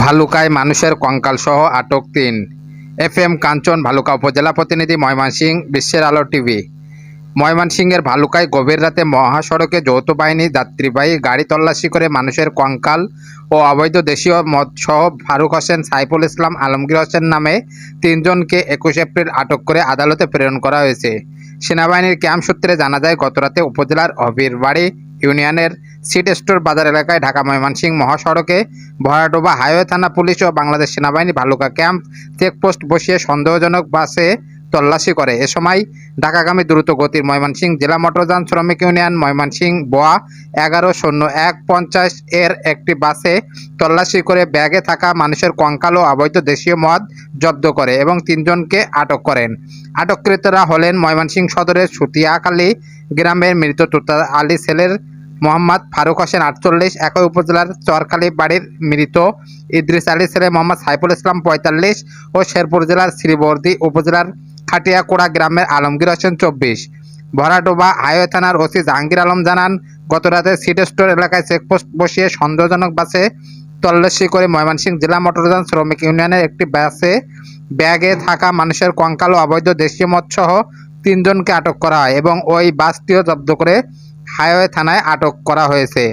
ভালুকায় মানুষের কঙ্কালসহ আটক তিন। এফ এম কাঞ্চন, ভালুকা উপজেলা প্রতিনিধি ময়মনসিংহ, বিশ্বের আলো টিভি। ময়মনসিংহের ভালুকায় গভীর রাতে মহাসড়কে যৌথ বাহিনী, যাত্রীবাহী গাড়ি তল্লাশি করে মানুষের কঙ্কাল ও অবৈধ দেশীয় মদ সহ ফারুক হোসেন, সাইফুল ইসলাম, আলমগীর হোসেন নামে তিনজনকে একুশ এপ্রিল আটক করে আদালতে প্রেরণ করা হয়েছে। সেনাবাহিনীর ক্যাম্প সূত্রে জানা যায় গতরাতে উপজেলার অবিরবাড়ি ইউনিয়নের সিট স্টোর বাজার এলাকায় ঢাকা ময়মনসিংহ মহাসড়কে ভরাডোবা হাইওয়ে থানা পুলিশ ও বাংলাদেশ সেনাবাহিনী ভালুকা ক্যাম্প চেকপোস্ট বসিয়ে সন্দেহজনক বাসে তল্লাশি করে। এ সময় ঢাকাগামী দ্রুত গতির ময়মনসিংহ জেলা মোটরযান শ্রমিক ইউনিয়ন ময়মনসিংহ বোয়া এগারো শূন্য এক পঞ্চাশ এর একটি বাসে তল্লাশি করে ব্যাগে থাকা মানুষের কঙ্কাল ও অবৈধ দেশীয় মদ জব্দ করে এবং তিনজনকে আটক করেন। আটককৃতরা হলেন ময়মনসিংহ সদরের সুতিয়াখালী গ্রামের মৃত তুতা আলী ছেলের মোহাম্মদ ফারুক হোসেন আটচল্লিশ, একই উপজেলার চরখালী বাড়ির মৃত ইদ্রিস আলী ছেলে মোহাম্মদ সাইফুল ইসলাম পঁয়তাল্লিশ ও শেরপুর জেলার শ্রীবর্দী উপজেলার খাটিয়াকোড়া গ্রামের আলমগীর হোসেন চব্বিশ। ভরাডোবা হাইওয়ে থানার ওসি জাহাঙ্গীর আলম জানান, গতরাতে সিট স্টোর এলাকায় চেকপোস্ট বসিয়ে সন্দেহজনক বাসে তল্লাশি করে ময়মনসিংহ জেলা মোটরযান শ্রমিক ইউনিয়নের একটি বাসে ব্যাগে থাকা মানুষের কঙ্কাল ও অবৈধ দেশীয় মদ সহ তিনজনকে আটক করা হয় এবং ওই বাসটিও জব্দ করে হাইওয়ে থানায় আটক করা হয়েছে।